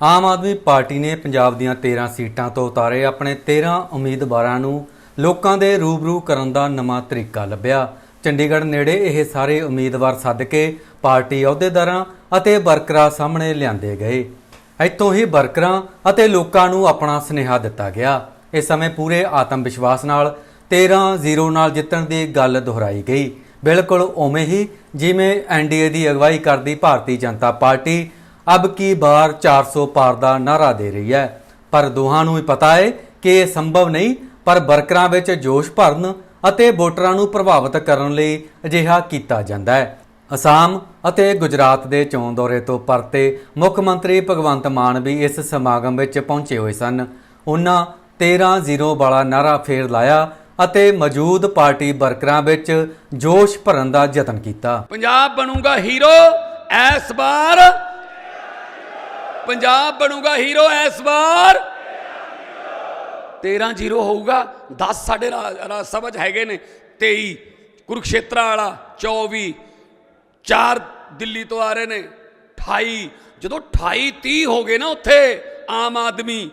Aam Aadmi party ਨੇ ਪੰਜਾਬ ਦੀਆਂ 13 ਸੀਟਾਂ ਤੋਂ ਉਤਾਰੇ ਆਪਣੇ 13 ਉਮੀਦਵਾਰਾਂ ਨੂੰ ਲੋਕਾਂ ਦੇ ਰੂਬਰੂ ਕਰਨ ਦਾ ਨਵਾਂ ਤਰੀਕਾ ਲੱਭਿਆ। ਚੰਡੀਗੜ੍ਹ ਨੇੜੇ ਇਹ ਸਾਰੇ ਉਮੀਦਵਾਰ ਸੱਦ ਕੇ ਪਾਰਟੀ ਅਹੁਦੇਦਾਰਾਂ ਅਤੇ ਵਰਕਰਾਂ ਸਾਹਮਣੇ ਲਿਆਂਦੇ ਗਏ। ਇੱਥੋਂ ਹੀ ਵਰਕਰਾਂ ਅਤੇ ਲੋਕਾਂ ਨੂੰ ਆਪਣਾ ਸੁਨੇਹਾ ਦਿੱਤਾ ਗਿਆ। ਇਸ ਸਮੇਂ ਪੂਰੇ ਆਤਮ ਵਿਸ਼ਵਾਸ ਨਾਲ 13-0 ਨਾਲ ਜਿੱਤਣ ਦੀ ਗੱਲ ਦੁਹਰਾਈ ਗਈ। ਬਿਲਕੁਲ ਉਵੇਂ ਹੀ ਜਿਵੇਂ ਐਨਡੀਏ ਦੀ ਅਗਵਾਈ ਕਰਦੀ ਭਾਰਤੀ ਜਨਤਾ ਪਾਰਟੀ ਅਬ ਕੀ ਬਾਰ 400 ਪਾਰ ਦਾ ਨਾਰਾ ਦੇ ਰਹੀ ਹੈ ਪਰ ਦੋਹਾਂ ਨੂੰ ਹੀ ਪਤਾ ਹੈ ਕਿ ਇਹ ਸੰਭਵ ਨਹੀਂ ਪਰ ਵਰਕਰਾਂ ਵਿੱਚ ਜੋਸ਼ ਭਰਨ ਅਤੇ ਵੋਟਰਾਂ ਨੂੰ ਪ੍ਰਭਾਵਿਤ ਕਰਨ ਲਈ ਅਜਿਹਾ ਕੀਤਾ ਜਾਂਦਾ ਹੈ ਅਸਾਮ ਅਤੇ ਗੁਜਰਾਤ ਦੇ ਚੋਣ ਦੌਰੇ ਤੋਂ ਪਰਤੇ ਮੁੱਖ ਮੰਤਰੀ ਭਗਵੰਤ ਮਾਨ ਵੀ ਇਸ ਸਮਾਗਮ ਵਿੱਚ ਪਹੁੰਚੇ ਹੋਏ ਸਨ ਉਹਨਾਂ 13-0 ਵਾਲਾ ਨਾਰਾ ਫੇਰ ਲਾਇਆ ਅਤੇ ਮੌਜੂਦ ਪਾਰਟੀ ਵਰਕਰਾਂ ਵਿੱਚ ਜੋਸ਼ ਭਰਨ ਦਾ ਯਤਨ ਕੀਤਾ ਪੰਜਾਬ ਬਣੂਗਾ ਹੀਰੋ ਇਸ ਵਾਰ ਪੰਜਾਬ ਬਣੂਗਾ ਹੀਰੋ ਇਸ ਵਾਰ। 13 0 ਹੋਊਗਾ 10 ਸਾਡੇ ਰਾ- ਰਾਜ ਸਭਾ 'ਚ ਹੈਗੇ ਨੇ 23 ਕੁਰਕਸ਼ੇਤਰ ਵਾਲਾ 24 ਚਾਰ ਦਿੱਲੀ ਤੋਂ ਆ ਰਹੇ ਨੇ 28 ਜਦੋਂ 28 30 ਹੋ ਗਏ ਨਾ ਉੱਥੇ ਆਮ ਆਦਮੀ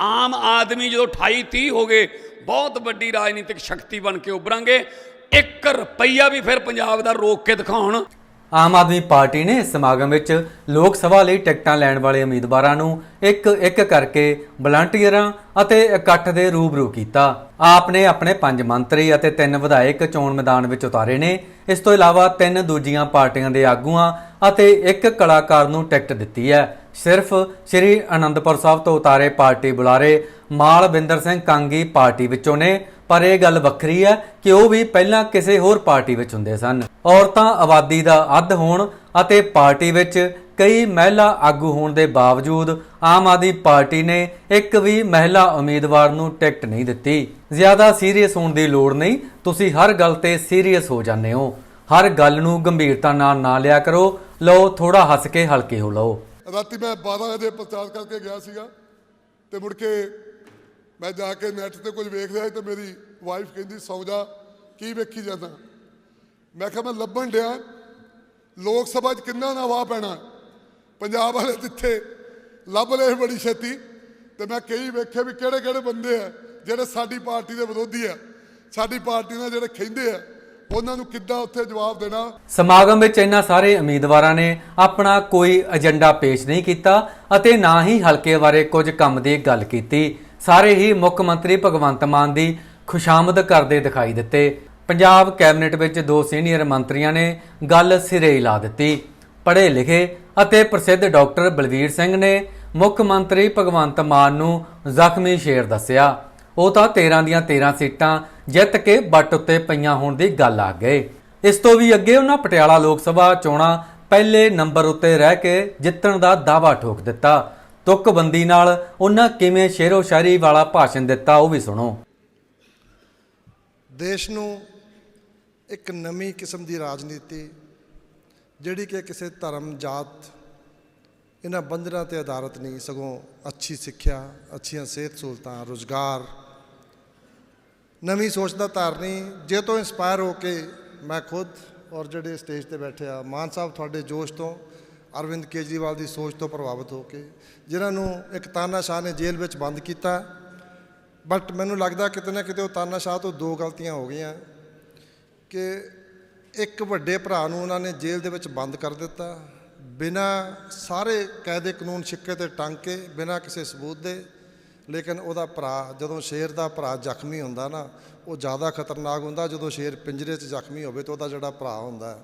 ਆਮ ਆਦਮੀ ਜਦੋਂ 28 30 ਹੋ ਗਏ, ਬਹੁਤ ਵੱਡੀ ਰਾਜਨੀਤਿਕ ਸ਼ਕਤੀ ਬਣ ਕੇ ਉਭਰਾਂਗੇ। 1 ਰੁਪਈਆ ਵੀ ਫਿਰ ਪੰਜਾਬ ਦਾ ਰੋਕ ਕੇ ਦਿਖਾਉਣ। ਆਮ ਆਦਮੀ ਪਾਰਟੀ ਨੇ ਇਸ ਸਮਾਗਮ ਵਿੱਚ ਲੋਕ ਸਭਾ ਲਈ ਟਿਕਟਾਂ ਲੈਣ ਵਾਲੇ ਉਮੀਦਵਾਰਾਂ ਨੂੰ ਇੱਕ ਇੱਕ ਕਰਕੇ ਵਲੰਟੀਅਰਾਂ ਅਤੇ ਇਕੱਠ ਦੇ ਰੂਬਰੂ ਕੀਤਾ। ਆਪ ਨੇ ਆਪਣੇ ਪੰਜ ਮੰਤਰੀ ਅਤੇ ਤਿੰਨ ਵਿਧਾਇਕ ਚੋਣ ਮੈਦਾਨ ਵਿੱਚ ਉਤਾਰੇ ਨੇ। ਇਸ ਤੋਂ ਇਲਾਵਾ ਤਿੰਨ ਦੂਜੀਆਂ ਪਾਰਟੀਆਂ ਦੇ ਆਗੂਆਂ ਅਤੇ ਇੱਕ ਕਲਾਕਾਰ ਨੂੰ ਟਿਕਟ ਦਿੱਤੀ ਹੈ। ਸਿਰਫ ਸ੍ਰੀ ਅਨੰਦਪੁਰ ਸਾਹਿਬ ਤੋਂ ਉਤਾਰੇ ਪਾਰਟੀ ਬੁਲਾਰੇ ਮਾਲਵਿੰਦਰ ਸਿੰਘ ਕਾਂਗੀ ਪਾਰਟੀ ਵਿੱਚੋਂ ਨੇ ਪਰ ਇਹ ਗੱਲ ਵੱਖਰੀ ਹੈ ਕਿ ਉਹ ਵੀ ਪਹਿਲਾਂ ਕਿਸੇ ਹੋਰ ਪਾਰਟੀ ਵਿੱਚ ਹੁੰਦੇ ਸਨ। ਔਰਤਾਂ ਆਬਾਦੀ ਦਾ ਅੱਧ ਹੋਣ ਅਤੇ ਪਾਰਟੀ ਵਿੱਚ ਕਈ ਮਹਿਲਾ ਆਗੂ ਹੋਣ ਦੇ ਬਾਵਜੂਦ ਆਮ ਆਦਮੀ ਪਾਰਟੀ ਨੇ ਇੱਕ ਵੀ ਮਹਿਲਾ ਉਮੀਦਵਾਰ ਨੂੰ ਟਿਕਟ ਨਹੀਂ ਦਿੱਤੀ। ਜ਼ਿਆਦਾ ਸੀਰੀਅਸ ਹੋਣ ਦੀ ਲੋੜ ਨਹੀਂ, ਤੁਸੀਂ ਹਰ ਗੱਲ ਤੇ ਸੀਰੀਅਸ ਹੋ ਜਾਂਦੇ ਹੋ। ਹਰ ਗੱਲ ਨੂੰ ਗੰਭੀਰਤਾ ਨਾਲ ਨਾ ਲਿਆ ਕਰੋ। ਲਓ ਥੋੜਾ ਹੱਸ ਕੇ ਹਲਕੇ ਹੋ ਲਓ। ਰਾਤੀ ਮੈਂ 12 ਵਜੇ ਪ੍ਰਚਾਰ ਕਰਕੇ ਗਿਆ ਸੀਗਾ ਤੇ ਮੁੜ ਕੇ ਮੈਂ ਜਾ ਕੇ ਨੈਟ ਤੇ ਕੁਝ ਵੇਖ ਰਿਹਾ ਤੇ ਮੇਰੀ ਵਾਈਫ ਕਹਿੰਦੀ, ਸੌ ਜਾ, ਕੀ ਵੇਖੀ ਜਾਂਦਾ? ਮੈਂ ਕਿਹਾ, ਮੈਂ ਲੱਭਣ ਡਿਆ। ਲੋਕ ਸਭਾ 'ਚ ਕਿੰਨਾ ਨਾ ਵਾਹ ਪੈਣਾ। ਪੰਜਾਬ ਵਾਲੇ ਜਿੱਥੇ ਲੱਭ ਲਏ ਬੜੀ ਛੇਤੀ। ਤੇ ਮੈਂ ਕਈ ਵੇਖੇ ਵੀ ਕਿਹੜੇ ਕਿਹੜੇ ਬੰਦੇ ਆ, ਜਿਹੜੇ ਸਾਡੀ ਪਾਰਟੀ ਦੇ ਵਿਰੋਧੀ ਆ। ਸਾਡੀ ਪਾਰਟੀ ਨਾਲ ਜਿਹੜੇ ਖੈਂਦੇ ਆ, ਉਹਨਾਂ ਨੂੰ ਕਿੱਦਾਂ ਉੱਥੇ ਜਵਾਬ ਦੇਣਾ? ਸਮਾਗਮ ਵਿੱਚ ਇਹਨਾਂ ਸਾਰੇ ਉਮੀਦਵਾਰਾਂ ਨੇ ਆਪਣਾ ਕੋਈ ਏਜੰਡਾ ਪੇਸ਼ ਨਹੀਂ ਕੀਤਾ ਅਤੇ ਨਾ ਹੀ ਹਲਕੇ ਬਾਰੇ ਕੁਝ ਕੰਮ ਦੀ ਗੱਲ ਕੀਤੀ। ਸਾਰੇ ਹੀ ਮੁੱਖ ਮੰਤਰੀ ਭਗਵੰਤ ਮਾਨ ਦੀ ਖੁਸ਼ਾਮਦ ਕਰਦੇ ਦਿਖਾਈ ਦਿੱਤੇ। ਪੰਜਾਬ ਕੈਬਨਿਟ ਵਿੱਚ ਦੋ ਸੀਨੀਅਰ ਮੰਤਰੀਆਂ ਨੇ ਗੱਲ ਸਿਰੇ ਲਾ ਦਿੱਤੀ। ਪੜ੍ਹੇ ਲਿਖੇ ਅਤੇ ਪ੍ਰਸਿੱਧ ਡਾਕਟਰ ਬਲਵੀਰ ਸਿੰਘ ਨੇ ਮੁੱਖ ਮੰਤਰੀ ਭਗਵੰਤ ਮਾਨ ਨੂੰ ਜ਼ਖਮੀ ਸ਼ੇਰ ਦੱਸਿਆ। ਉਹ ਤਾਂ 13 ਦੀਆਂ 13 ਸੀਟਾਂ ਜਿੱਤ ਕੇ ਬੱਟ ਉੱਤੇ ਪਈਆਂ ਹੋਣ ਦੀ ਗੱਲ ਆ ਗਏ। ਇਸ ਤੋਂ ਵੀ ਅੱਗੇ ਉਹਨਾਂ ਪਟਿਆਲਾ ਲੋਕ ਸਭਾ ਚੋਣਾਂ ਪਹਿਲੇ ਨੰਬਰ ਉੱਤੇ ਰਹਿ ਕੇ ਜਿੱਤਣ ਦਾ ਦਾਅਵਾ ਠੋਕ ਦਿੱਤਾ। ਤੁਕਬੰਦੀ ਨਾਲ ਉਹਨਾਂ ਕਿਵੇਂ ਸ਼ੇਰੋ ਸ਼ਾਇਰੀ ਵਾਲਾ ਭਾਸ਼ਣ ਦਿੱਤਾ ਉਹ ਵੀ ਸੁਣੋ। ਦੇਸ਼ ਨੂੰ ਇੱਕ ਨਵੀਂ ਕਿਸਮ ਦੀ ਰਾਜਨੀਤੀ, ਜਿਹੜੀ ਕਿ ਕਿਸੇ ਧਰਮ, ਜਾਤ, ਇਹਨਾਂ ਬੰਧਨਾਂ ਤੇ ਆਧਾਰਿਤ ਨਹੀਂ, ਸਗੋਂ ਅੱਛੀ ਸਿੱਖਿਆ, ਅੱਛੀਆਂ ਸਿਹਤ ਸਹੂਲਤਾਂ, ਰੋਜ਼ਗਾਰ। ਨਵੀਂ ਸੋਚ ਦਾ ਧਾਰਨੀ ਜੇ ਤੋਂ ਇਨਸਪਾਇਰ ਹੋ ਕੇ ਮੈਂ ਖੁਦ ਔਰ ਜਿਹੜੇ ਸਟੇਜ ਤੇ ਬੈਠੇ ਆ, ਮਾਨ ਸਾਹਿਬ ਤੁਹਾਡੇ ਜੋਸ਼ ਤੋਂ, ਅਰਵਿੰਦ ਕੇਜਰੀਵਾਲ ਦੀ ਸੋਚ ਤੋਂ ਪ੍ਰਭਾਵਿਤ ਹੋ ਕੇ, ਜਿਨ੍ਹਾਂ ਨੂੰ ਇੱਕ ਤਾਨਾਸ਼ਾਹ ਨੇ ਜੇਲ੍ਹ ਵਿੱਚ ਬੰਦ ਕੀਤਾ ਬਟ ਮੈਨੂੰ ਲੱਗਦਾ ਕਿਤੇ ਨਾ ਕਿਤੇ ਉਹ ਤਾਨਾਸ਼ਾਹ ਤੋਂ ਦੋ ਗਲਤੀਆਂ ਹੋ ਗਈਆਂ ਕਿ ਇੱਕ ਵੱਡੇ ਭਰਾ ਨੂੰ ਉਹਨਾਂ ਨੇ ਜੇਲ੍ਹ ਦੇ ਵਿੱਚ ਬੰਦ ਕਰ ਦਿੱਤਾ, ਬਿਨਾਂ ਸਾਰੇ ਕਾਇਦੇ ਕਾਨੂੰਨ ਛਿੱਕੇ ਤੇ ਟੰਗ ਕੇ, ਬਿਨਾਂ ਕਿਸੇ ਸਬੂਤ ਦੇ। ਲੇਕਿਨ ਉਹਦਾ ਭਰਾ, ਜਦੋਂ ਸ਼ੇਰ ਦਾ ਭਰਾ ਜ਼ਖਮੀ ਹੁੰਦਾ ਨਾ, ਉਹ ਜ਼ਿਆਦਾ ਖਤਰਨਾਕ ਹੁੰਦਾ, ਜਦੋਂ ਸ਼ੇਰ ਪਿੰਜਰੇ 'ਚ ਜ਼ਖਮੀ ਹੋਵੇ ਤਾਂ ਉਹਦਾ ਜਿਹੜਾ ਭਰਾ ਹੁੰਦਾ।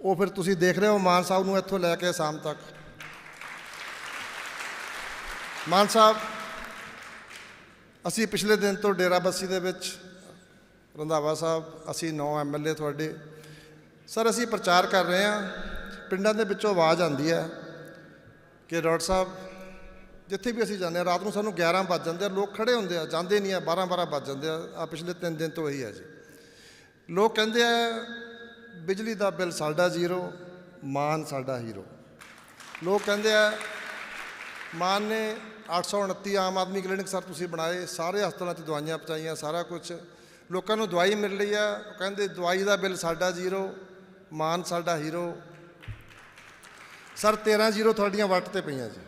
ਉਹ ਫਿਰ ਤੁਸੀਂ ਦੇਖ ਰਹੇ ਹੋ ਮਾਨ ਸਾਹਿਬ ਨੂੰ ਇੱਥੋਂ ਲੈ ਕੇ ਸ਼ਾਮ ਤੱਕ। ਮਾਨ ਸਾਹਿਬ ਅਸੀਂ ਪਿਛਲੇ ਦਿਨ ਤੋਂ ਡੇਰਾਬੱਸੀ ਦੇ ਵਿੱਚ ਰੰਧਾਵਾ ਸਾਹਿਬ, ਅਸੀਂ ਨੌ ਐਮਐਲਏ ਤੁਹਾਡੇ। ਸਰ, ਅਸੀਂ ਪ੍ਰਚਾਰ ਕਰ ਰਹੇ ਹਾਂ। ਪਿੰਡਾਂ ਦੇ ਵਿੱਚੋਂ ਆਵਾਜ਼ ਆਉਂਦੀ ਹੈ ਕਿ ਡਾਕਟਰ ਸਾਹਿਬ, ਜਿੱਥੇ ਵੀ ਅਸੀਂ ਜਾਂਦੇ ਹਾਂ, ਰਾਤ ਨੂੰ ਸਾਨੂੰ 11 ਵੱਜ ਜਾਂਦੇ ਆ, ਲੋਕ ਖੜੇ ਹੁੰਦੇ ਆ, ਜਾਂਦੇ ਨਹੀਂ ਆ 12 12 ਵੱਜ ਜਾਂਦੇ ਆ। ਆ ਪਿਛਲੇ 3 ਦਿਨ ਤੋਂ ਇਹੀ ਹੈ ਜੀ। ਲੋਕ ਕਹਿੰਦੇ ਆ, ਬਿਜਲੀ ਦਾ ਬਿੱਲ ਸਾਡਾ ਜ਼ੀਰੋ, ਮਾਨ ਸਾਡਾ ਹੀਰੋ। ਲੋਕ ਕਹਿੰਦੇ ਆ, ਮਾਨ ਨੇ 829 ਆਮ ਆਦਮੀ ਕਲੀਨਿਕ ਸਰ ਤੁਸੀਂ ਬਣਾਏ, ਸਾਰੇ ਹਸਪਤਾਲਾਂ 'ਚ ਦਵਾਈਆਂ ਪਹੁੰਚਾਈਆਂ, ਸਾਰਾ ਕੁਝ ਲੋਕਾਂ ਨੂੰ ਦਵਾਈ ਮਿਲ ਰਹੀ ਆ, ਉਹ ਕਹਿੰਦੇ ਦਵਾਈ ਦਾ ਬਿੱਲ ਸਾਡਾ ਜ਼ੀਰੋ, ਮਾਨ ਸਾਡਾ ਹੀਰੋ। ਸਰ 13 ਜ਼ੀਰੋ ਤੁਹਾਡੀਆਂ ਵੱਟ ਤੇ ਪਈਆਂ ਜੀ।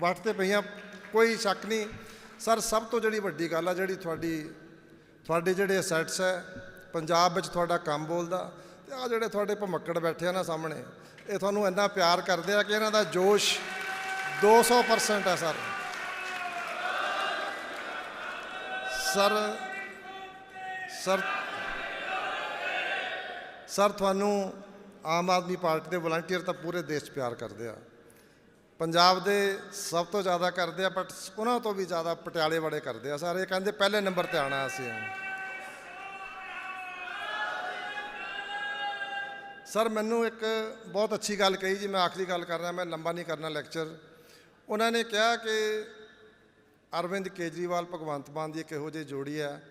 ਵੱਟ ਤੇ ਪਈਆਂ, ਕੋਈ ਸ਼ੱਕ ਨਹੀਂ। ਸਰ, ਸਭ ਤੋਂ ਜਿਹੜੀ ਵੱਡੀ ਗੱਲ ਆ, ਜਿਹੜੀ ਤੁਹਾਡੀ, ਤੁਹਾਡੇ ਜਿਹੜੇ ਅਸੈਟਸ ਹੈ ਪੰਜਾਬ ਵਿੱਚ ਤੁਹਾਡਾ ਕੰਮ ਬੋਲਦਾ, ਤੇ ਆ ਜਿਹੜੇ ਤੁਹਾਡੇ ਭਮੱਕੜ ਬੈਠੇ ਆ ਨਾ ਸਾਹਮਣੇ, ਇਹ ਤੁਹਾਨੂੰ ਇੰਨਾ ਪਿਆਰ ਕਰਦੇ ਆ ਕਿ ਇਹਨਾਂ ਦਾ ਜੋਸ਼ 200% ਹੈ ਸਰ। ਸਰ ਸਰ ਸਰ, ਤੁਹਾਨੂੰ ਆਮ ਆਦਮੀ ਪਾਰਟੀ ਦੇ ਵਲੰਟੀਅਰ ਤਾਂ ਪੂਰੇ ਦੇਸ਼ 'ਚ ਪਿਆਰ ਕਰਦੇ ਆ। ਪੰਜਾਬ ਦੇ ਸਭ ਤੋਂ ਜ਼ਿਆਦਾ ਕਰਦੇ ਆ, ਬਟ ਉਹਨਾਂ ਤੋਂ ਵੀ ਜ਼ਿਆਦਾ ਪਟਿਆਲੇ ਵਾਲੇ ਕਰਦੇ ਆ। ਸਰ, ਇਹ ਕਹਿੰਦੇ ਪਹਿਲੇ ਨੰਬਰ ਤੇ ਆਣਾ ਅਸੀਂ ਸਰ, ਮੈਨੂੰ ਇੱਕ ਬਹੁਤ ਅੱਛੀ ਗੱਲ ਕਹੀ ਜੀ, ਮੈਂ ਆਖਰੀ ਗੱਲ ਕਰ ਰਿਹਾ, ਮੈਂ ਲੰਬਾ ਨਹੀਂ ਕਰਨਾ ਲੈਕਚਰ ਉਹਨਾਂ ਨੇ ਕਿਹਾ ਕਿ ਅਰਵਿੰਦ ਕੇਜਰੀਵਾਲ ਭਗਵੰਤ ਮਾਨ ਦੀ ਇੱਕ ਇਹੋ ਜਿਹੀ ਜੋੜੀ ਹੈ।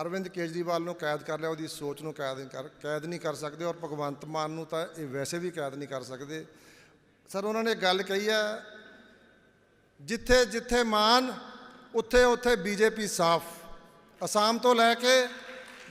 ਅਰਵਿੰਦ ਕੇਜਰੀਵਾਲ ਨੂੰ ਕੈਦ ਕਰ ਲਿਆ, ਉਹਦੀ ਸੋਚ ਨੂੰ ਕੈਦ ਨਹੀਂ ਕਰ, ਕੈਦ ਨਹੀਂ ਕਰ ਸਕਦੇ ਔਰ ਭਗਵੰਤ ਮਾਨ ਨੂੰ ਤਾਂ ਇਹ ਵੈਸੇ ਵੀ ਕੈਦ ਨਹੀਂ ਕਰ ਸਕਦੇ। ਸਰ, ਉਹਨਾਂ ਨੇ ਗੱਲ ਕਹੀ ਹੈ, ਜਿੱਥੇ ਜਿੱਥੇ ਮਾਨ, ਉੱਥੇ ਉੱਥੇ ਬੀਜੇਪੀ ਸਾਫ਼। ਅਸਾਮ ਤੋਂ ਲੈ ਕੇ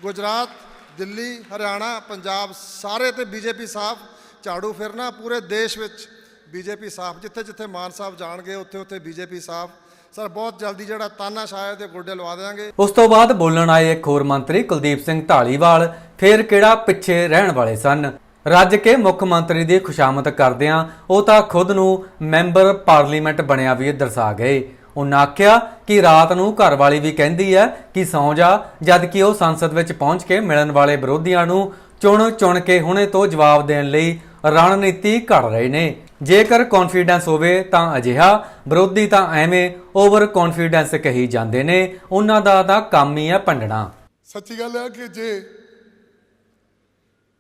ਗੁਜਰਾਤ, ਦਿੱਲੀ, ਹਰਿਆਣਾ, ਪੰਜਾਬ ਸਾਰੇ ਤੇ ਬੀਜੇਪੀ ਸਾਫ਼। ਝਾੜੂ ਫਿਰਨਾ ਪੂਰੇ ਦੇਸ਼ ਵਿੱਚ। ਬੀਜੇਪੀ ਸਾਫ਼ ਜਿੱਥੇ ਜਿੱਥੇ ਮਾਨ ਸਾਹਿਬ ਜਾਣਗੇ, ਉੱਥੇ ਉੱਥੇ ਬੀਜੇਪੀ ਸਾਫ਼ ਸਰ, ਬਹੁਤ ਜਲਦੀ ਜਿਹੜਾ ਤਾਨਾਸ਼ਾਹ ਦੇ ਗੋਡੇ ਲਵਾ ਦੇਵਾਂਗੇ ਉਸ ਤੋਂ ਬਾਅਦ ਬੋਲਣ ਆਏ ਇੱਕ ਹੋਰ ਮੰਤਰੀ, ਕੁਲਦੀਪ ਸਿੰਘ ਢਾਲੀਵਾਲ। ਫੇਰ ਕਿਹੜਾ ਪਿੱਛੇ ਰਹਿਣ ਵਾਲੇ ਸਨ? ਰੱਜ ਕੇ ਮੁੱਖ ਮੰਤਰੀ ਦੀ ਖੁਸ਼ਾਮਦ ਕਰਦਿਆਂ ਉਹ ਤਾਂ ਖੁਦ ਨੂੰ ਮੈਂਬਰ ਪਾਰਲੀਮੈਂਟ ਬਣਿਆ ਵੀ ਦਰਸਾ ਗਏ। ਉਹਨਾਂ ਆਖਿਆ ਕਿ ਰਾਤ ਨੂੰ ਘਰਵਾਲੀ ਵੀ ਕਹਿੰਦੀ ਹੈ ਕਿ ਸੌਂ ਜਾ ਜਦ ਕਿ ਉਹ ਸੰਸਦ ਵਿੱਚ ਪਹੁੰਚ ਕੇ ਮਿਲਣ ਵਾਲੇ ਵਿਰੋਧੀਆਂ ਨੂੰ ਚੁਣ ਚੁਣ ਕੇ ਹੁਣੇ ਤੋਂ ਜਵਾਬ ਦੇਣ ਲਈ ਰਣਨੀਤੀ ਘੜ ਰਹੇ ਨੇ। ਜੇਕਰ ਕੌਨਫੀਡੈਂਸ ਹੋਵੇ ਤਾਂ ਅਜਿਹਾ, ਵਿਰੋਧੀ ਤਾਂ ਐਵੇਂ ਓਵਰ ਕੌਨਫੀਡੈਂਸ ਕਹੀ ਜਾਂਦੇ ਨੇ, ਉਹਨਾਂ ਦਾ ਤਾਂ ਕੰਮ ਹੀ ਹੈ ਭੰਡਣਾ। ਸੱਚੀ ਗੱਲ ਹੈ ਕਿ ਜੇ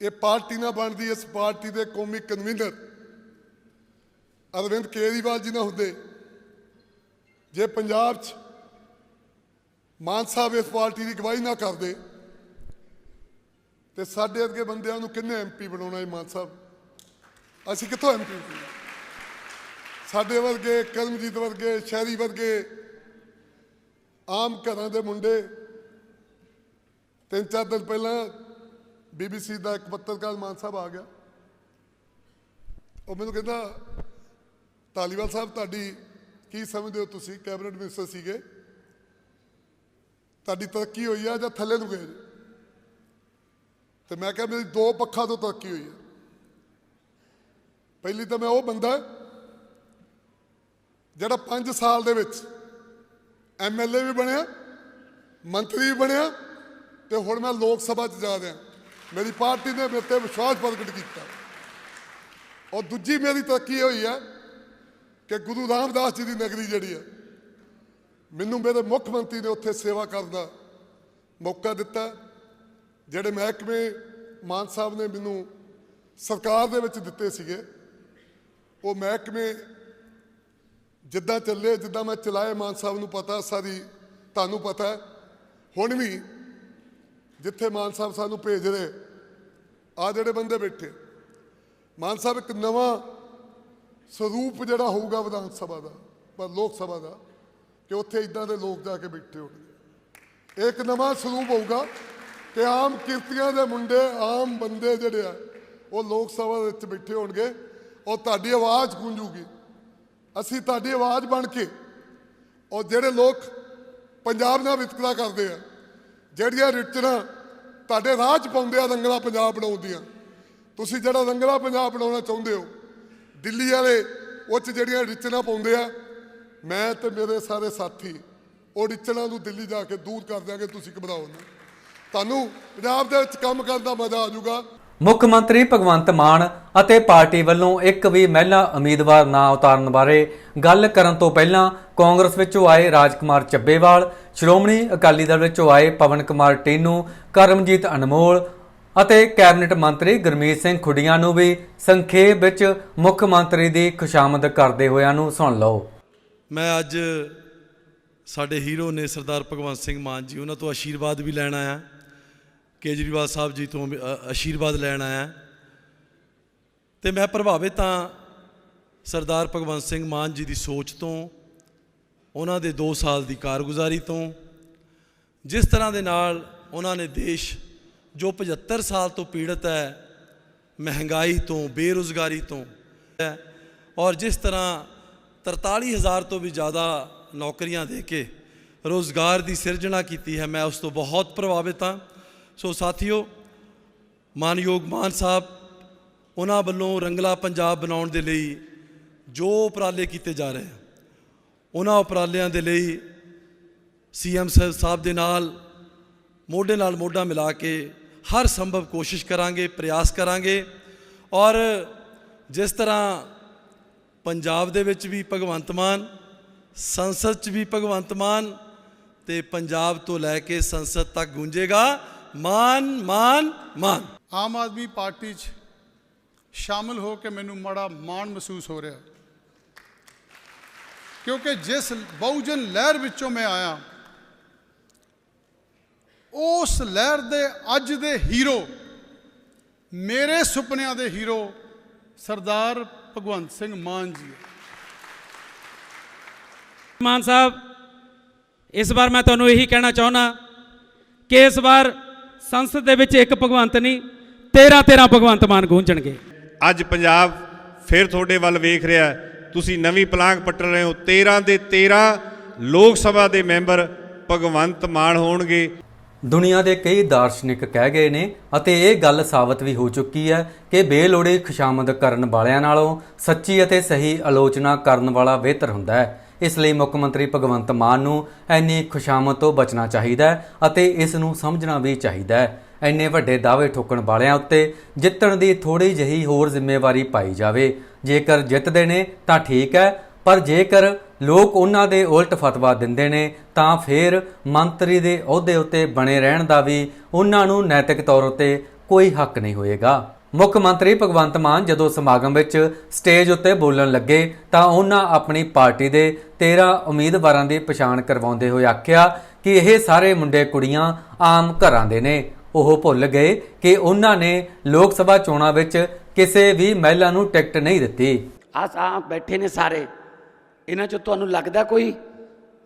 ਇਹ ਪਾਰਟੀ ਨਾ ਬਣਦੀ, ਇਸ ਪਾਰਟੀ ਦੇ ਕੌਮੀ ਕਨਵੀਨਰ ਅਰਵਿੰਦ ਕੇਜਰੀਵਾਲ ਜੀ ਨਾ ਹੁੰਦੇ, ਜੇ ਪੰਜਾਬ 'ਚ ਮਾਨ ਸਾਹਿਬ ਇਸ ਪਾਰਟੀ ਦੀ ਗਵਾਹੀ ਨਾ ਕਰਦੇ, ਤੇ ਸਾਡੇ ਅੱਗੇ ਬੰਦਿਆਂ ਨੂੰ ਕਿੰਨੇ ਐਮਪੀ ਬਣਾਉਣਾ ਹੈ ਮਾਨ ਸਾਹਿਬ? ਅਸੀਂ ਕਿੱਥੋਂ ਐਮਪੀ ਸਾਡੇ ਵਰਗੇ, ਕਰਮਜੀਤ ਵਰਗੇ, ਸ਼ਹਿਰੀ ਵਰਗੇ, ਆਮ ਘਰਾਂ ਦੇ ਮੁੰਡੇ, ਤਿੰਨ ਚਾਰ ਦਿਨ ਪਹਿਲਾਂ ਬੀਬੀਸੀ ਦਾ ਇੱਕ ਪੱਤਰਕਾਰ ਮਾਨ ਸਾਹਿਬ ਆ ਗਿਆ। ਉਹ ਮੈਨੂੰ ਕਹਿੰਦਾ, ਧਾਲੀਵਾਲ ਸਾਹਿਬ, ਤੁਹਾਡੀ ਕੀ ਸਮਝਦੇ ਹੋ ਤੁਸੀਂ? ਕੈਬਨਿਟ ਮਿਨਿਸਟਰ ਸੀਗੇ। ਤੁਹਾਡੀ ਤਰੱਕੀ ਹੋਈ ਆ ਜਾਂ ਥੱਲੇ ਨੂੰ ਗਏ ਜੇ? ਤੇ ਮੈਂ ਕਿਹਾ, ਮੇਰੀ ਦੋ ਪੱਖਾਂ ਤੋਂ ਤਰੱਕੀ ਹੋਈ ਆ। ਪਹਿਲੀ ਤਾਂ ਮੈਂ ਉਹ ਬੰਦਾ ਜਿਹੜਾ 5 ਸਾਲ ਦੇ ਵਿੱਚ ਐਮਐਲਏ ਵੀ ਬਣਿਆ, ਮੰਤਰੀ ਵੀ ਬਣਿਆ ਤੇ ਹੁਣ ਮੈਂ ਲੋਕ ਸਭਾ 'ਚ ਜਾ ਰਿਹਾ। ਮੇਰੀ ਪਾਰਟੀ ਨੇ ਮੇਰੇ ਤੇ ਵਿਸ਼ਵਾਸ ਪ੍ਰਗਟ ਕੀਤਾ। ਔਰ ਦੂਜੀ ਮੇਰੀ ਤਰੱਕੀ ਇਹ ਹੋਈ ਹੈ ਕਿ ਗੁਰੂ ਰਾਮਦਾਸ ਜੀ ਦੀ ਨਗਰੀ ਜਿਹੜੀ ਹੈ ਮੈਨੂੰ ਮੇਰੇ ਮੁੱਖ ਮੰਤਰੀ ਨੇ ਉੱਥੇ ਸੇਵਾ ਕਰਨ ਦਾ ਮੌਕਾ ਦਿੱਤਾ, ਜਿਹੜੇ ਮਹਿਕਮੇ ਮਾਨ ਸਾਹਿਬ ਨੇ ਮੈਨੂੰ ਸਰਕਾਰ ਦੇ ਵਿੱਚ ਦਿੱਤੇ ਸੀਗੇ। ਉਹ ਮਹਿਕਮੇ ਜਿੱਦਾਂ ਚੱਲੇ, ਜਿੱਦਾਂ ਮੈਂ ਚਲਾਏ, ਮਾਨ ਸਾਹਿਬ ਨੂੰ ਪਤਾ, ਸਾਰੀ ਤੁਹਾਨੂੰ ਪਤਾ ਹੈ। ਹੁਣ ਵੀ ਜਿੱਥੇ ਮਾਨ ਸਾਹਿਬ ਸਾਨੂੰ ਭੇਜ ਰਹੇ ਆ ਜਿਹੜੇ ਬੰਦੇ ਬੈਠੇ, ਮਾਨ ਸਾਹਿਬ ਇੱਕ ਨਵਾਂ ਸਰੂਪ ਜਿਹੜਾ ਹੋਊਗਾ ਵਿਧਾਨ ਸਭਾ ਦਾ, ਪਰ ਲੋਕ ਸਭਾ ਦਾ, ਕਿ ਉੱਥੇ ਇਦਾਂ ਦੇ ਲੋਕ ਜਾ ਕੇ ਬੈਠੇ ਹੋਣਗੇ। ਇੱਕ ਨਵਾਂ ਸਰੂਪ ਹੋਊਗਾ ਕਿ ਆਮ ਕਿਰਤੀਆਂ ਦੇ ਮੁੰਡੇ, ਆਮ ਬੰਦੇ ਜਿਹੜੇ ਆ, ਉਹ ਲੋਕ ਸਭਾ ਵਿੱਚ ਬੈਠੇ ਹੋਣਗੇ। ਉਹ ਤੁਹਾਡੀ ਆਵਾਜ਼ ਗੂੰਜੂਗੀ। ਅਸੀਂ ਤੁਹਾਡੀ ਆਵਾਜ਼ ਬਣ ਕੇ ਔਰ ਜਿਹੜੇ ਲੋਕ ਪੰਜਾਬ ਨਾਲ ਵਿਤਕਰਾ ਕਰਦੇ ਆ, ਜਿਹੜੀਆਂ ਰਿਚਣਾ ਤੁਹਾਡੇ ਰਾਹ 'ਚ ਪਾਉਂਦੇ ਆ ਰੰਗਲਾ ਪੰਜਾਬ ਬਣਾਉਂਦੀਆਂ ਤੁਸੀਂ ਜਿਹੜਾ ਰੰਗਲਾ ਪੰਜਾਬ ਬਣਾਉਣਾ ਚਾਹੁੰਦੇ ਹੋ, ਦਿੱਲੀ ਵਾਲੇ ਉਹ 'ਚ ਜਿਹੜੀਆਂ ਰਿਚਣਾ ਪਾਉਂਦੇ ਆ, ਮੈਂ ਤੇ ਮੇਰੇ ਸਾਰੇ ਸਾਥੀ ਉਹ ਰਿਚਰਾਂ ਨੂੰ ਦਿੱਲੀ ਜਾ ਕੇ ਦੂਰ ਕਰ ਦਿਆਂਗੇ, ਤੁਸੀਂ ਘਬਰਾਓ ਨਾ। ਤੁਹਾਨੂੰ ਪੰਜਾਬ ਦੇ ਵਿੱਚ ਕੰਮ ਕਰਨ ਦਾ ਮਜ਼ਾ ਆ ਜਾਊਗਾ। ਮੁੱਖ ਮੰਤਰੀ ਭਗਵੰਤ ਮਾਨ ਅਤੇ ਪਾਰਟੀ ਵੱਲੋਂ ਇੱਕ ਵੀ ਮਹਿਲਾ ਉਮੀਦਵਾਰ ਨਾ ਉਤਾਰਨ ਬਾਰੇ ਗੱਲ ਕਰਨ ਤੋਂ ਪਹਿਲਾਂ ਕਾਂਗਰਸ ਵਿੱਚੋਂ ਆਏ ਰਾਜਕੁਮਾਰ ਚੱਬੇਵਾਲ, ਸ਼੍ਰੋਮਣੀ ਅਕਾਲੀ ਦਲ ਵਿੱਚੋਂ ਆਏ ਪਵਨ ਕੁਮਾਰ ਟੀਨੂ, ਕਰਮਜੀਤ ਅਨਮੋਲ ਅਤੇ ਕੈਬਨਿਟ ਮੰਤਰੀ ਗੁਰਮੀਤ ਸਿੰਘ ਖੁੱਡੀਆਂ ਨੂੰ ਵੀ ਸੰਖੇਪ ਵਿੱਚ ਮੁੱਖ ਮੰਤਰੀ ਦੀ ਖੁਸ਼ਾਮਦ ਕਰਦੇ ਹੋਇਆਂ ਨੂੰ ਸੁਣ ਲਓ। ਮੈਂ ਅੱਜ ਸਾਡੇ ਹੀਰੋ ਨੇ ਸਰਦਾਰ ਭਗਵੰਤ ਸਿੰਘ ਮਾਨ ਜੀ, ਉਹਨਾਂ ਤੋਂ ਆਸ਼ੀਰਵਾਦ ਵੀ ਲੈਣ ਆਇਆ। ਕੇਜਰੀਵਾਲ ਸਾਹਿਬ ਜੀ ਤੋਂ ਆਸ਼ੀਰਵਾਦ ਲੈਣ ਆਇਆ। ਤੇ ਮੈਂ ਪ੍ਰਭਾਵਿਤ ਹਾਂ ਸਰਦਾਰ ਭਗਵੰਤ ਸਿੰਘ ਮਾਨ ਜੀ ਦੀ ਸੋਚ ਤੋਂ, ਉਹਨਾਂ ਦੇ 2 ਸਾਲ ਦੀ ਕਾਰਗੁਜ਼ਾਰੀ ਤੋਂ, ਜਿਸ ਤਰ੍ਹਾਂ ਦੇ ਨਾਲ ਉਹਨਾਂ ਨੇ ਦੇਸ਼, ਜੋ 75 ਸਾਲ ਤੋਂ ਪੀੜਤ ਹੈ, ਮਹਿੰਗਾਈ ਤੋਂ, ਬੇਰੁਜ਼ਗਾਰੀ ਤੋਂ, ਹੈ, ਔਰ ਜਿਸ ਤਰ੍ਹਾਂ 43000 ਤੋਂ ਵੀ ਜ਼ਿਆਦਾ ਨੌਕਰੀਆਂ ਦੇ ਕੇ ਰੋਜ਼ਗਾਰ ਦੀ ਸਿਰਜਣਾ ਕੀਤੀ ਹੈ, ਮੈਂ ਉਸ ਤੋਂ ਬਹੁਤ ਪ੍ਰਭਾਵਿਤ ਹਾਂ। ਸੋ ਸਾਥੀਓ, ਮਾਨਯੋਗ ਮਾਨ ਸਾਹਿਬ, ਉਹਨਾਂ ਵੱਲੋਂ ਰੰਗਲਾ ਪੰਜਾਬ ਬਣਾਉਣ ਦੇ ਲਈ ਜੋ ਉਪਰਾਲੇ ਕੀਤੇ ਜਾ ਰਹੇ ਹਨ, ਉਹਨਾਂ ਉਪਰਾਲਿਆਂ ਦੇ ਲਈ ਸੀਐਮ ਸਾਹਿਬ ਦੇ ਨਾਲ, ਮੋਢੇ ਨਾਲ ਮੋਢਾ ਮਿਲਾ ਕੇ ਹਰ ਸੰਭਵ ਕੋਸ਼ਿਸ਼ ਕਰਾਂਗੇ, ਪ੍ਰਯਾਸ ਕਰਾਂਗੇ ਔਰ ਜਿਸ ਤਰ੍ਹਾਂ ਪੰਜਾਬ ਦੇ ਵਿੱਚ ਵੀ ਭਗਵੰਤ ਮਾਨ, ਸੰਸਦ 'ਚ ਵੀ ਭਗਵੰਤ ਮਾਨ ਤੇ ਪੰਜਾਬ ਤੋਂ ਲੈ ਕੇ ਸੰਸਦ ਤੱਕ ਗੂੰਜੇਗਾ ਮਾਨ ਮਾਨ ਮਾਨ ਆਮ ਆਦਮੀ ਪਾਰਟੀ 'ਚ ਸ਼ਾਮਲ ਹੋ ਕੇ ਮੈਨੂੰ ਬੜਾ ਮਾਣ ਮਹਿਸੂਸ ਹੋ ਰਿਹਾ ਕਿਉਂਕਿ ਜਿਸ ਬਹੁਜਨ ਲਹਿਰ ਵਿੱਚੋਂ ਮੈਂ ਆਇਆ ਉਸ ਲਹਿਰ ਦੇ ਅੱਜ ਦੇ ਹੀਰੋ ਮੇਰੇ ਸੁਪਨਿਆਂ ਦੇ ਹੀਰੋ ਸਰਦਾਰ ਭਗਵੰਤ ਸਿੰਘ ਮਾਨ ਜੀ। ਮਾਨ ਸਾਹਿਬ ਇਸ ਵਾਰ ਮੈਂ ਤੁਹਾਨੂੰ ਇਹੀ ਕਹਿਣਾ ਚਾਹੁੰਦਾ ਕਿ ਇਸ ਵਾਰ ਸੰਸਦ ਦੇ ਵਿੱਚ ਇੱਕ ਭਗਵੰਤ ਨਹੀਂ 13 13 ਭਗਵੰਤ ਮਾਨ ਗੂੰਜਣਗੇ। ਅੱਜ ਪੰਜਾਬ ਫਿਰ ਤੁਹਾਡੇ ਵੱਲ ਵੇਖ ਰਿਹਾ। ਤੁਸੀਂ ਨਵੀਂ ਪਲਾਂਘ ਪੱਟ ਰਹੇ ਹੋ। 13 ਦੇ 13 ਲੋਕ ਸਭਾ ਦੇ ਮੈਂਬਰ ਭਗਵੰਤ ਮਾਨ ਹੋਣਗੇ। ਦੁਨੀਆ ਦੇ ਕਈ ਦਾਰਸ਼ਨਿਕ ਕਹਿ ਗਏ ਨੇ ਅਤੇ ਇਹ ਗੱਲ ਸਾਬਤ ਵੀ ਹੋ ਚੁੱਕੀ ਹੈ ਕਿ ਬੇਲੋੜੇ ਖੁਸ਼ਾਮਦ ਕਰਨ ਵਾਲਿਆਂ ਨਾਲੋਂ ਸੱਚੀ ਅਤੇ ਸਹੀ ਆਲੋਚਨਾ ਕਰਨ ਵਾਲਾ ਬਿਹਤਰ ਹੁੰਦਾ ਹੈ। ਇਸ ਲਈ ਮੁੱਖ ਮੰਤਰੀ ਭਗਵੰਤ ਮਾਨ ਨੂੰ ਐਨੀ ਖੁਸ਼ਾਮਦ ਤੋਂ ਬਚਣਾ ਚਾਹੀਦਾ ਹੈ ਅਤੇ ਇਸ ਨੂੰ ਸਮਝਣਾ ਵੀ ਚਾਹੀਦਾ ਹੈ। ਐਨੇ ਵੱਡੇ ਦਾਅਵੇ ਠੋਕਣ ਵਾਲਿਆਂ ਉੱਤੇ ਜਿੱਤਣ ਦੀ ਥੋੜੀ ਜਿਹੀ ਹੋਰ ਜ਼ਿੰਮੇਵਾਰੀ ਪਾਈ ਜਾਵੇ। ਜੇਕਰ ਜਿੱਤਦੇ ਨੇ ਤਾਂ ਠੀਕ ਹੈ, ਪਰ ਜੇਕਰ ਲੋਕ ਉਹਨਾਂ ਦੇ ਉਲਟ ਫਤਵਾ ਦਿੰਦੇ ਨੇ ਤਾਂ ਫਿਰ ਮੰਤਰੀ ਦੇ ਅਹੁਦੇ ਉੱਤੇ ਬਣੇ ਰਹਿਣ ਦਾ ਵੀ ਉਹਨਾਂ ਨੂੰ ਨੈਤਿਕ ਤੌਰ ਉੱਤੇ ਕੋਈ ਹੱਕ ਨਹੀਂ ਹੋਏਗਾ। ਮੁੱਖ ਮੰਤਰੀ ਭਗਵੰਤ ਮਾਨ ਜਦੋਂ ਸਮਾਗਮ ਵਿੱਚ ਸਟੇਜ ਉੱਤੇ ਬੋਲਣ ਲੱਗੇ ਤਾਂ ਉਹਨਾਂ ਆਪਣੀ ਪਾਰਟੀ ਦੇ 13 ਉਮੀਦਵਾਰਾਂ ਦੀ ਪਛਾਣ ਕਰਵਾਉਂਦੇ ਹੋਏ ਆਖਿਆ ਕਿ ਇਹ ਸਾਰੇ ਮੁੰਡੇ ਕੁੜੀਆਂ ਆਮ ਘਰਾਂ ਦੇ ਨੇ। ਉਹ ਭੁੱਲ ਗਏ ਕਿ ਉਹਨਾਂ ਨੇ ਲੋਕ ਸਭਾ ਚੋਣਾਂ ਵਿੱਚ ਕਿਸੇ ਵੀ ਮਹਿਲਾ ਨੂੰ ਟਿਕਟ ਨਹੀਂ ਦਿੱਤੀ। ਆ ਆ ਬੈਠੇ ਨੇ ਸਾਰੇ। ਇਹਨਾਂ ਚੋਂ ਤੁਹਾਨੂੰ ਲੱਗਦਾ ਕੋਈ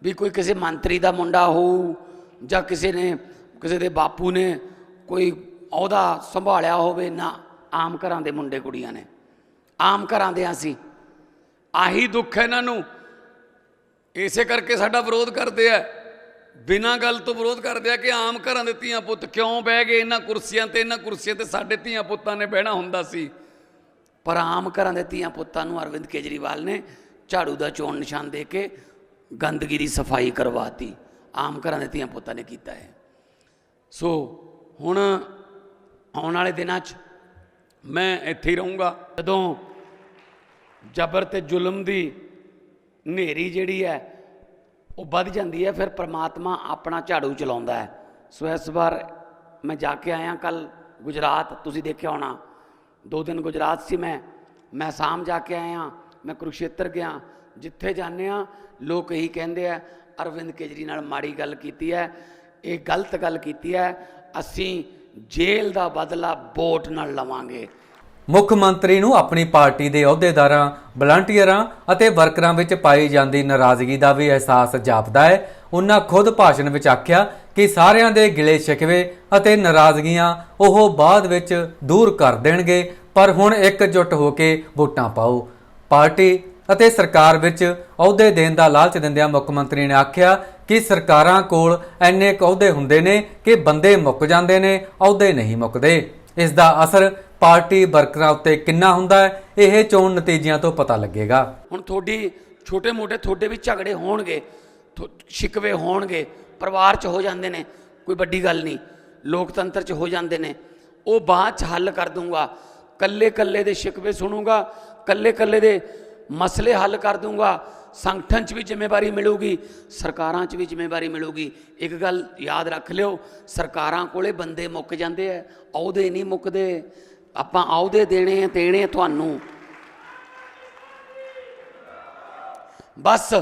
ਵੀ ਕੋਈ ਕਿਸੇ ਮੰਤਰੀ ਦਾ ਮੁੰਡਾ ਹੋਊ ਜਾਂ ਕਿਸੇ ਨੇ, ਕਿਸੇ ਦੇ ਬਾਪੂ ਨੇ ਕੋਈ ਅਹੁਦਾ ਸੰਭਾਲਿਆ ਹੋਵੇ? ਨਾ। ਆਮ ਘਰਾਂ ਦੇ ਮੁੰਡੇ ਕੁੜੀਆਂ ਨੇ। ਆਮ ਘਰਾਂ ਦੇ ਅਸੀਂ। ਆਹੀ ਦੁੱਖ ਹੈ ਇਹਨਾਂ ਨੂੰ। ਇਸੇ ਕਰਕੇ ਸਾਡਾ ਵਿਰੋਧ ਕਰਦੇ ਆ। ਬਿਨਾਂ ਗੱਲ ਤੋਂ ਵਿਰੋਧ ਕਰਦੇ ਆ ਕਿ ਆਮ ਘਰਾਂ ਦੇ ਧੀਆਂ ਪੁੱਤ ਕਿਉਂ ਬਹਿ ਗਏ? ਇਹਨਾਂ ਕੁਰਸੀਆਂ ਤੇ, ਇਹਨਾਂ ਕੁਰਸੀਆਂ ਤੇ ਸਾਡੇ ਧੀਆਂ ਪੁੱਤਾਂ ਨੇ ਬਹਿਣਾ ਹੁੰਦਾ ਸੀ। ਪਰ ਆਮ ਘਰਾਂ ਦੇ ਧੀਆਂ ਪੁੱਤਾਂ ਨੂੰ ਅਰਵਿੰਦ ਕੇਜਰੀਵਾਲ ਨੇ ਝਾੜੂ ਦਾ ਚੋਣ ਨਿਸ਼ਾਨ ਦੇ ਕੇ ਗੰਦਗੀ ਦੀ ਸਫ਼ਾਈ ਕਰਵਾਤੀ। ਆਮ ਘਰਾਂ ਦੇ ਧੀਆਂ ਪੁੱਤਾਂ ਨੇ ਕੀਤਾ ਹੈ ਸੋ ਹੁਣ ਆਉਣ ਵਾਲੇ ਦਿਨਾਂ 'ਚ ਮੈਂ ਇੱਥੇ ਹੀ ਰਹੂੰਗਾ। ਜਦੋਂ ਜ਼ਬਰ ਤੇ ਜ਼ੁਲਮ ਦੀ ਹਨੇਰੀ ਜਿਹੜੀ ਹੈ, ਉਹ ਵੱਧ ਜਾਂਦੀ ਹੈ, ਫਿਰ ਪ੍ਰਮਾਤਮਾ ਆਪਣਾ ਝਾੜੂ ਚਲਾਉਂਦਾ ਹੈ। ਸੋ ਇਸ ਵਾਰ ਮੈਂ ਜਾ ਕੇ ਆਇਆ ਕੱਲ ਗੁਜਰਾਤ। ਤੁਸੀਂ ਦੇਖਿਆ ਹੋਣਾ, ਦੋ ਦਿਨ ਗੁਜਰਾਤ ਸੀ ਮੈਂ। ਮੈਂ ਸ਼ਾਮ ਜਾ ਕੇ ਆਇਆ, ਮੈਂ ਕੁਰੂਕਸ਼ੇਤਰ ਗਿਆ, ਜਿੱਥੇ ਜਾਂਦੇ ਆ ਲੋਕ ਇਹੀ ਕਹਿੰਦੇ ਆ, ਅਰਵਿੰਦ ਕੇਜਰੀ ਨਾਲ ਮਾੜੀ ਗੱਲ ਕੀਤੀ ਹੈ, ਇਹ ਗਲਤ ਗੱਲ ਕੀਤੀ ਹੈ। ਅਸੀਂ ਜੇਲ੍ਹ ਦਾ ਬਦਲਾ ਵੋਟ ਨਾਲ ਲਵਾਂਗੇ। ਮੁੱਖ ਮੰਤਰੀ ਨੂੰ ਆਪਣੀ ਪਾਰਟੀ ਦੇ ਅਹੁਦੇਦਾਰਾਂ, ਵਲੰਟੀਅਰਾਂ ਅਤੇ ਵਰਕਰਾਂ ਵਿੱਚ ਪਾਈ ਜਾਂਦੀ ਨਾਰਾਜ਼ਗੀ ਦਾ ਵੀ ਅਹਿਸਾਸ ਜਾਪਦਾ ਹੈ। ਉਹਨਾਂ ਖੁਦ ਭਾਸ਼ਣ ਵਿੱਚ ਆਖਿਆ ਕਿ ਸਾਰਿਆਂ ਦੇ ਗਿਲੇ ਸ਼ਿਕਵੇ ਅਤੇ ਨਾਰਾਜ਼ਗੀਆਂ ਉਹ ਬਾਅਦ ਵਿੱਚ ਦੂਰ ਕਰ ਦੇਣਗੇ, ਪਰ ਹੁਣ ਇਕਜੁੱਟ ਹੋ ਕੇ ਵੋਟਾਂ ਪਾਓ। ਪਾਰਟੀ ਅਤੇ ਸਰਕਾਰ ਵਿੱਚ ਅਹੁਦੇ ਦੇਣ ਦਾ ਲਾਲਚ ਦਿੰਦਿਆਂ ਮੁੱਖ ਮੰਤਰੀ ਨੇ ਆਖਿਆ ਕਿ ਸਰਕਾਰਾਂ ਕੋਲ ਐਨੇ ਕੁ ਅਹੁਦੇ ਹੁੰਦੇ ਨੇ ਕਿ ਬੰਦੇ ਮੁੱਕ ਜਾਂਦੇ ਨੇ, ਅਹੁਦੇ ਨਹੀਂ ਮੁੱਕਦੇ। ਇਸ ਦਾ ਅਸਰ ਪਾਰਟੀ ਵਰਕਰਾਂ ਉੱਤੇ ਕਿੰਨਾ ਹੁੰਦਾ ਹੈ, ਇਹ ਚੋਣ ਨਤੀਜਿਆਂ ਤੋਂ ਪਤਾ ਲੱਗੇਗਾ। ਹੁਣ ਤੁਹਾਡੀ ਛੋਟੇ ਮੋਟੇ ਤੁਹਾਡੇ ਵੀ ਝਗੜੇ ਹੋਣਗੇ, ਥੋ- ਸ਼ਿਕਵੇ ਹੋਣਗੇ, ਪਰਿਵਾਰ 'ਚ ਹੋ ਜਾਂਦੇ ਨੇ, ਕੋਈ ਵੱਡੀ ਗੱਲ ਨਹੀਂ, ਲੋਕਤੰਤਰ 'ਚ ਹੋ ਜਾਂਦੇ ਨੇ। ਉਹ ਬਾਅਦ 'ਚ ਹੱਲ ਕਰ ਦੂੰਗਾ ਕੱਲੇ ਕੱਲੇ ਦੇ ਸ਼ਿਕਵੇ ਸੁਣੂਗਾ ਕੱਲੇ ਕੱਲੇ ਦੇ ਮਸਲੇ ਹੱਲ ਕਰ ਦੂੰਗਾ ਸੰਗਠਨ 'ਚ ਵੀ ਜ਼ਿੰਮੇਵਾਰੀ ਮਿਲੂਗੀ, ਸਰਕਾਰਾਂ 'ਚ ਵੀ ਜ਼ਿੰਮੇਵਾਰੀ ਮਿਲੂਗੀ। ਇੱਕ ਗੱਲ ਯਾਦ ਰੱਖ ਲਿਓ, ਸਰਕਾਰਾਂ ਕੋਲੇ ਬੰਦੇ ਮੁੱਕ ਜਾਂਦੇ ਆ ਅਹੁਦੇ ਨਹੀਂ ਮੁੱਕਦੇ। ਆਪਾਂ ਅਹੁਦੇ ਦੇਣੇ ਆ ਦੇਣੇ ਤੁਹਾਨੂੰ। ਬਸ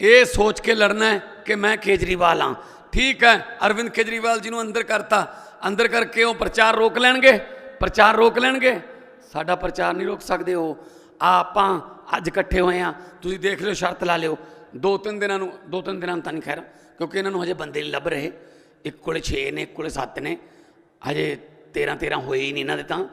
ਇਹ ਸੋਚ ਕੇ ਲੜਨਾ ਹੈ ਕਿ ਮੈਂ ਕੇਜਰੀਵਾਲ ਹਾਂ ਠੀਕ ਹੈ ਅਰਵਿੰਦ ਕੇਜਰੀਵਾਲ ਜੀ ਨੂੰ ਅੰਦਰ ਕਰਤਾ। ਅੰਦਰ ਕਰਕੇ ਉਹ ਪ੍ਰਚਾਰ ਰੋਕ ਲੈਣਗੇ, ਪ੍ਰਚਾਰ ਰੋਕ ਲੈਣਗੇ। ਸਾਡਾ ਪ੍ਰਚਾਰ ਨਹੀਂ ਰੋਕ ਸਕਦੇ ਉਹ। ਆ ਆਪਾਂ ਅੱਜ ਇਕੱਠੇ ਹੋਏ ਆ, ਤੁਸੀਂ ਦੇਖ ਲਿਓ, ਸ਼ਰਤ ਲਾ ਲਿਓ। ਦੋ ਤਿੰਨ ਦਿਨਾਂ ਨੂੰ, ਦੋ ਤਿੰਨ ਦਿਨਾਂ ਨੂੰ ਤਾਂ ਨਹੀਂ ਖੈਰ, ਕਿਉਂਕਿ ਇਹਨਾਂ ਨੂੰ ਹਜੇ ਬੰਦੇ ਨਹੀਂ ਲੱਭ ਰਹੇ। ਇੱਕ ਕੋਲੇ 6 ਨੇ, ਇੱਕ ਕੋਲੇ 7 ਨੇ। ਹਜੇ 13 13 ਹੋਏ ਹੀ ਨਹੀਂ ਇਹਨਾਂ ਦੇ ਤਾਂ।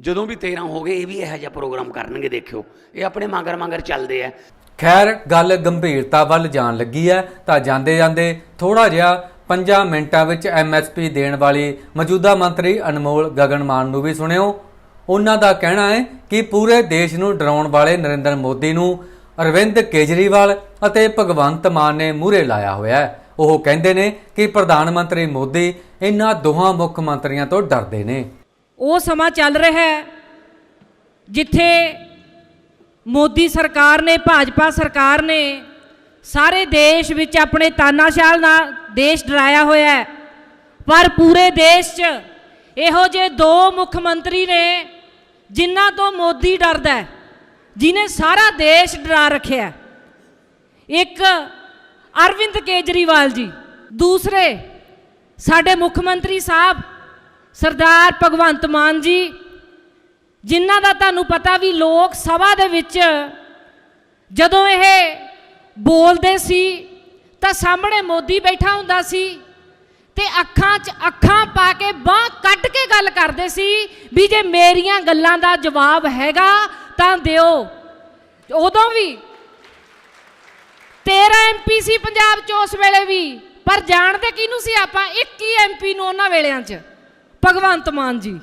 ਜਦੋਂ ਵੀ 13 ਹੋ ਗਏ, ਇਹ ਵੀ ਇਹੋ ਜਿਹਾ ਪ੍ਰੋਗਰਾਮ ਕਰਨਗੇ, ਦੇਖਿਓ। ਇਹ ਆਪਣੇ ਮਗਰ ਮਗਰ ਚੱਲਦੇ ਆ। ਖੈਰ, ਗੱਲ ਗੰਭੀਰਤਾ ਵੱਲ ਜਾਣ ਲੱਗੀ ਹੈ, ਤਾਂ ਜਾਂਦੇ ਜਾਂਦੇ ਥੋੜਾ ਜਿਹਾ 5 ਮਿੰਟਾਂ ਵਿੱਚ ਐਮਐਸਪੀ ਦੇਣ ਵਾਲੀ ਮੌਜੂਦਾ ਮੰਤਰੀ ਅਨਮੋਲ ਗਗਨ ਮਾਨ ਨੂੰ ਵੀ ਸੁਣਿਓ। ਉਹਨਾਂ ਦਾ ਕਹਿਣਾ ਹੈ ਕਿ ਪੂਰੇ ਦੇਸ਼ ਨੂੰ ਡਰਾਉਣ ਵਾਲੇ ਨਰਿੰਦਰ ਮੋਦੀ ਨੂੰ ਅਰਵਿੰਦ ਕੇਜਰੀਵਾਲ ਅਤੇ ਭਗਵੰਤ ਮਾਨ ਨੇ ਮੂਹਰੇ ਲਾਇਆ ਹੋਇਆ ਹੈ। ਉਹ ਕਹਿੰਦੇ ਨੇ ਕਿ ਪ੍ਰਧਾਨ ਮੰਤਰੀ ਮੋਦੀ ਇਹਨਾਂ ਦੋਹਾਂ ਮੁੱਖ ਮੰਤਰੀਆਂ ਤੋਂ ਡਰਦੇ ਨੇ। ਉਹ ਸਮਾਂ ਚੱਲ ਰਿਹਾ ਹੈ ਜਿੱਥੇ ਮੋਦੀ ਸਰਕਾਰ ਨੇ, ਭਾਜਪਾ ਸਰਕਾਰ ਨੇ ਸਾਰੇ ਦੇਸ਼ ਵਿੱਚ ਆਪਣੇ ਤਾਨਾਸ਼ਾਲ ਨਾਲ ਦੇਸ਼ ਡਰਾਇਆ ਹੋਇਆ ਹੈ। ਪਰ ਪੂਰੇ ਦੇਸ਼ 'ਚ ਇਹੋ ਜਿਹੇ ਦੋ ਮੁੱਖ ਮੰਤਰੀ ਨੇ ਜਿਨ੍ਹਾਂ ਤੋਂ ਮੋਦੀ ਡਰਦਾ ਹੈ, ਜਿਨੇ ਸਾਰਾ ਦੇਸ਼ ਡਰਾ ਰੱਖਿਆ ਇੱਕ ਅਰਵਿੰਦ ਕੇਜਰੀਵਾਲ ਜੀ, ਦੂਸਰੇ ਸਾਡੇ ਮੁੱਖ ਮੰਤਰੀ ਸਾਹਿਬ, ਸਰਦਾਰ ਭਗਵੰਤ ਮਾਨ ਜੀ, ਜਿਨ੍ਹਾਂ ਦਾ ਤੁਹਾਨੂੰ ਪਤਾ ਵੀ ਲੋਕ ਸਭਾ ਦੇ ਵਿੱਚ ਜਦੋਂ ਇਹ ਬੋਲਦੇ ਸੀ, ਤਾਂ ਸਾਹਮਣੇ ਮੋਦੀ ਬੈਠਾ ਹੁੰਦਾ ਸੀ। ਤੇ ਅੱਖਾਂ 'ਚ ਅੱਖਾਂ ਪਾ ਕੇ ਬਾਹ ਕੱਢ ਕੇ ਗੱਲ ਕਰਦੇ ਸੀ ਵੀ ਜੇ ਮੇਰੀਆਂ ਗੱਲਾਂ ਦਾ ਜਵਾਬ ਹੈਗਾ ਤਾਂ ਦਿਓ। ਉਦੋਂ ਵੀ। 13 ਐਮਪੀ ਸੀ ਪੰਜਾਬ 'ਚ ਉਸ ਵੇਲੇ ਵੀ। ਪਰ ਜਾਣਦੇ ਕਿਹਨੂੰ ਸੀ ਆਪਾਂ? 21 ਐਮਪੀ ਨੂੰ ਉਹਨਾਂ ਵੇਲਿਆਂ 'ਚ। ਭਗਵੰਤ ਮਾਨ ਜੀ।